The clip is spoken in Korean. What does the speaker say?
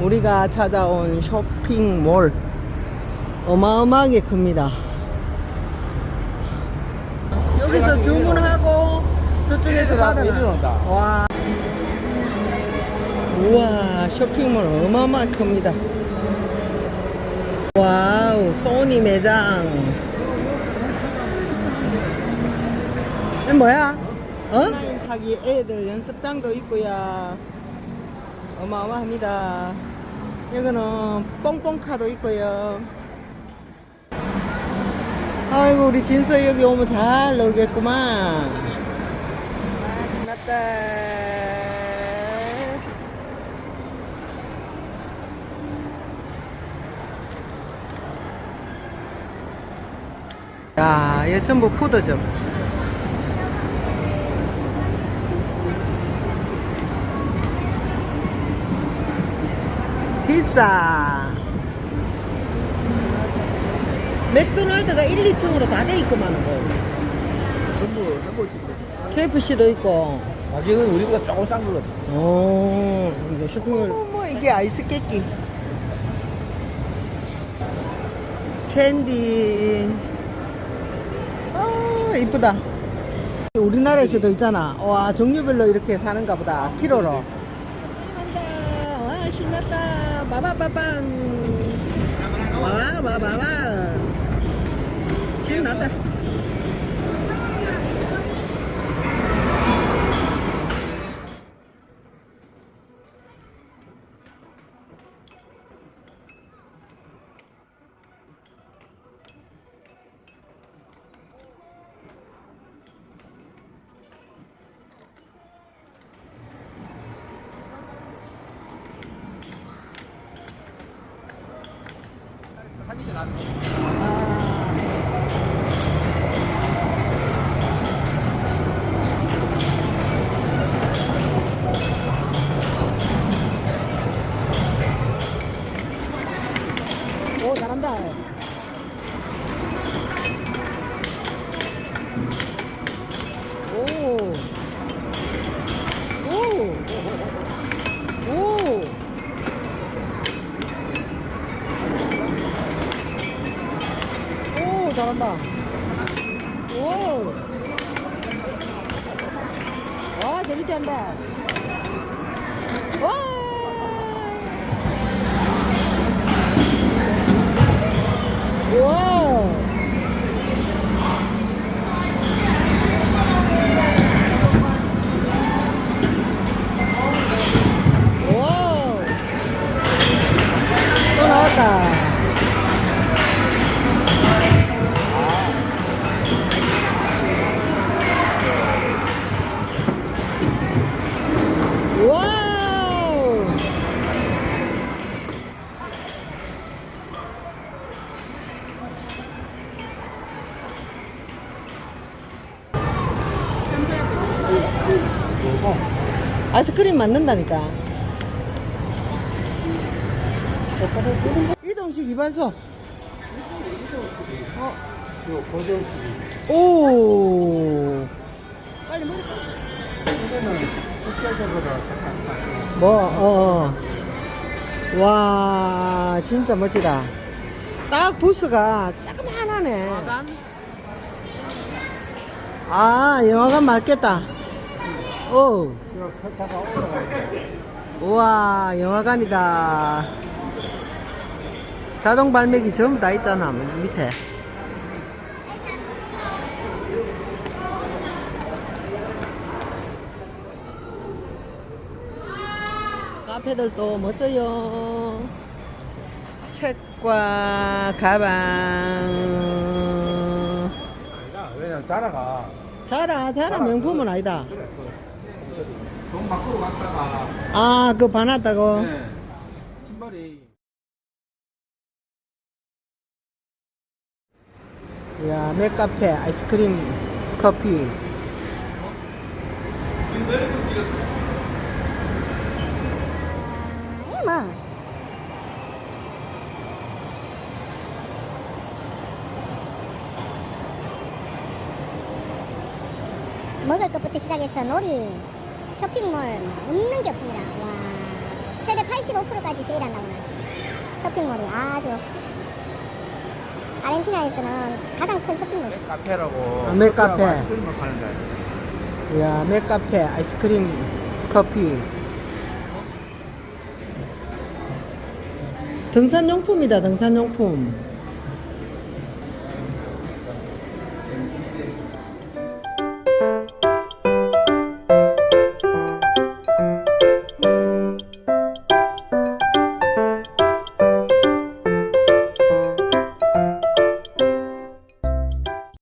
우리가 찾아온 쇼핑몰 어마어마하게 큽니다. 여기서 주문하고 저쪽에서 받아나. 와. 우와, 쇼핑몰 어마어마하게 큽니다. 와우, 소니 매장. 이 뭐야? 어? 온라인 타기 애들 연습장도 있고요. 어마어마합니다. 여기는 뽕뽕카도 있고요. 아이고 우리 진서 여기 오면 잘 놀겠구만. 아, 신났다. 야, 전부 푸드점. 피자. 맥도날드가 1, 2층으로 다 돼 있구만. 뭐. 전부 햄버거 KFC도 있고. 가격은 우리보다 조금 싼 거거든. 오, 이거 쇼핑몰. 어머, 이게 아이스 깨끼. 캔디. 아, 이쁘다. 우리나라에서도 있잖아. 와, 종류별로 이렇게 사는가 보다. 키로로. 와, 신났다. 바바바빵. 와바바바. 신났다. 오, 잘한다. 잘한다. 오. 와, 재밌게 한다. 아이스크림 만든다니까. 이동식 이발소. 어. 오. 빨리 머리. 뭐, 어, 어. 와, 진짜 멋지다. 딱 부스가 조그만하네. 아, 영화관 맞겠다. 오. 우와, 영화관이다. 자동 발매기 전부 다 있잖아, 밑에. 카페들도 멋져요. 책과 가방. 자라가 자라, 자라 명품은 아니다. 돈 밖으로 갔다가 아, 그거 반았다고? 네. 신발이 야, 맥카페, 아이스크림, 커피. 뭐. 먹을 것부터 시작해서 놀이, 쇼핑몰 없는 게 없습니다. 와, 최대 85%까지 세일한다고 나 쇼핑몰이 아주 아르헨티나에서는 가장 큰 쇼핑몰 카페라고. 아, 맥카페. 아이스크림만 파는 데. 이야, 맥카페, 아이스크림, 커피. 등산용품이다, 등산용품.